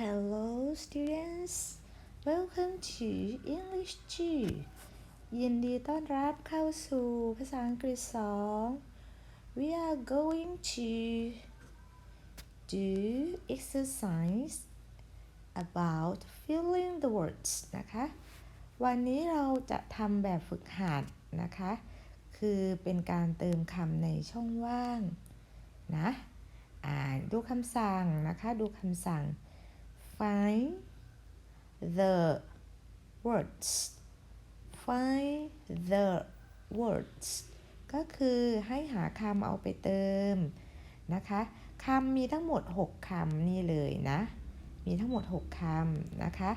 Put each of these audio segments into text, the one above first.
Hello students welcome to English 2ยินดีต้อนรับเข้าสู่ภาษาอังกฤษ 2 We are going to do exercise about filling the words นะคะ วันนี้เราจะทำแบบฝึกหัดนะคะ คือเป็นการเติมคำในช่องว่างนะ อ่าดูคำสั่งนะคะ ดูคำสั่ง find the words find the words ก็คือให้หาคำเอาไปเติมนะคะคำมีทั้งหมด 6คำนี่เลยนะ มีทั้งหมด 6คำนะคะ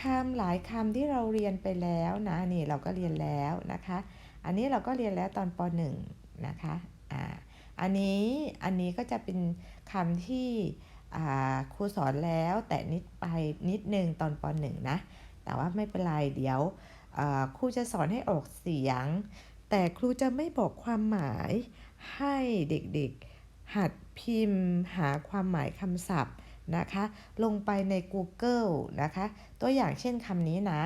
คำหลายคำที่เราเรียนไปแล้วนะนี่เราก็เรียนแล้วนะคะ อันนี้เราก็เรียนแล้วตอนป .1 นะคะอ่าอันนี้อันนี้ก็จะเป็นคำที่ ครูสอนแล้วแต่นิดไปนิดนึงตอนป .1 นะ แต่ว่าไม่เป็นไรเดี๋ยวครูจะสอนให้ออกเสียง แต่ครูจะไม่บอกความหมายให้เด็กๆ หัดพิมพ์หาความหมายคำศัพท์นะคะ ลงไปใน Google นะคะ ตัวอย่างเช่นคำนี้นะ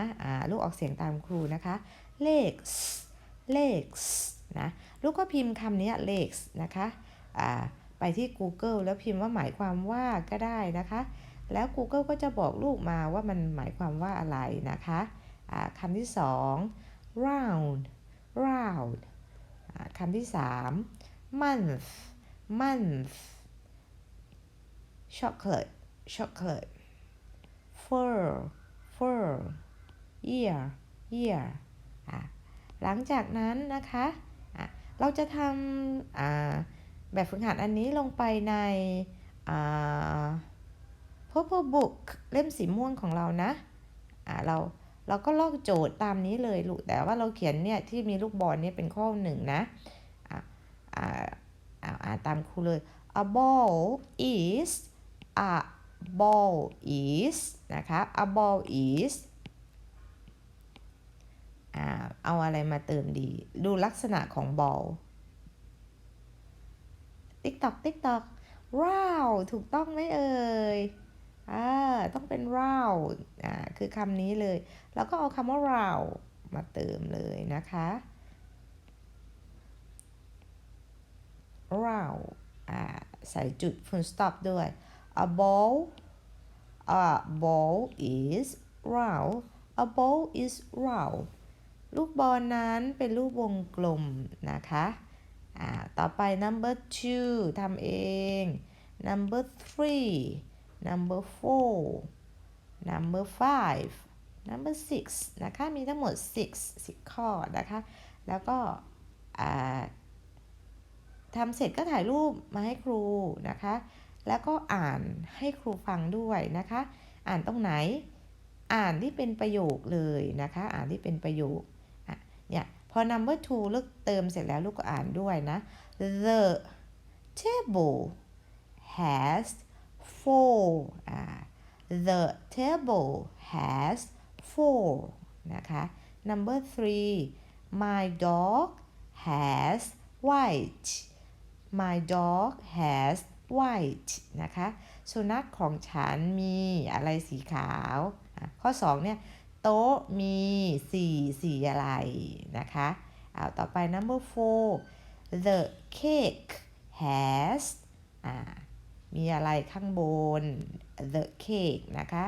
ลูกออกเสียงตามครูนะคะ legs legs นะ ลูกก็พิมพ์คำนี้ legs นะคะ ไปที่ Google แล้วพิมพ์ว่าหมายความว่าก็ได้นะคะ แล้ว Google ก็จะบอกลูกมาว่ามันหมายความว่าอะไรนะคะคำที่สอง round round คำที่สาม month month chocolate chocolate fur fur year year หลังจากนั้นนะคะะเราจะทำ แบบฝึกหัดอันนี้ลงไปในอ่า purple book เล่มสีม่วงของเรานะอ่าเราเราก็ลอกโจทย์ตามนี้เลยลูกแต่ว่าเราเขียนเนี่ยที่มีลูกบอลเนี่ยเป็นข้อหนึ่งนะอ่าอ่าอ่าตามครูเลย a ball is a ball is นะคะ a ball is อ่าเอาอะไรมาเติมดี ดูลักษณะของ ball ติ๊กตอกติ๊กตอก round ถูกต้องไหมเอ่ยอ่าต้องเป็น round อ่าคือคำนี้เลย แล้วก็เอาคำว่า round มาเติมเลยนะคะ round อ่าใส่จุด full stop ด้วย a ball a ball is round a ball is round ลูกบอลนั้นเป็นลูกวงกลมนะคะ อ่าต่อไป number two ทำเอง number three number four number five number six นะคะ มีทั้งหมด six 10ข้อนะคะ แล้วก็อ่าทำเสร็จก็ถ่ายรูปมาให้ครูนะคะ แล้วก็อ่านให้ครูฟังด้วยนะคะ อ่านตรงไหน อ่านที่เป็นประโยคเลยนะคะ อ่านที่เป็นประโยคอะเนี่ย อ number two ลูกเติมเสร็จแล้วลูกก็อ่านด้วยนะ the table has four อ่า the table has four นะคะ number three my dog has white my dog has white นะคะ สุนัขของฉันมีอะไรสีขาว ข้อ 2 เนี่ย โต๊ะมีสีสีอะไรนะคะเอาต่อไป number four the cake has อ่ามีอะไรข้างบน the cake นะคะ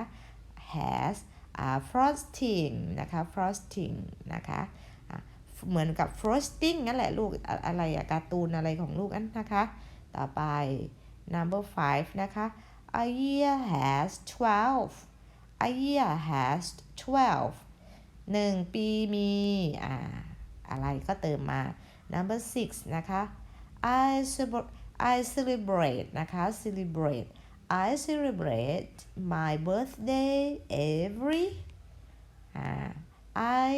has อ่า frosting นะคะ frosting นะคะเหมือนกับ frosting นั่นแหละลูกอะไรอะการ์ตูนอะไรของลูกนั่นนะคะ ต่อไป number five นะคะ a year has twelve a year has twelve หนึ่งปีมีอ่าอะไรก็เติมมา number six นะคะ I I celebrate นะคะ celebrate I celebrate my birthday every อ่า I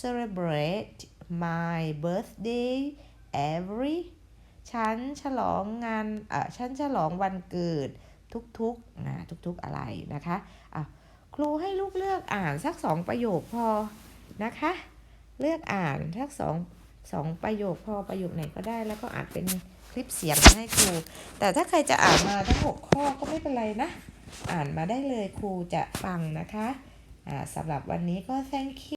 celebrate my birthday every ฉันฉลองงานเอ่อฉันฉลองวันเกิดทุกๆนะทุกๆอะไรนะคะอะ ครูให้ลูกเลือกอ่านสักสองประโยคพอนะคะ เลือกอ่านสักสองสองประโยคพอประโยคไหนก็ได้ แล้วก็อ่านเป็นคลิปเสียงให้ครู แต่ถ้าใครจะอ่านมาทั้งหกข้อก็ไม่เป็นไรนะ อ่านมาได้เลยครูจะฟังนะคะ อ่าสำหรับวันนี้ก็ thank you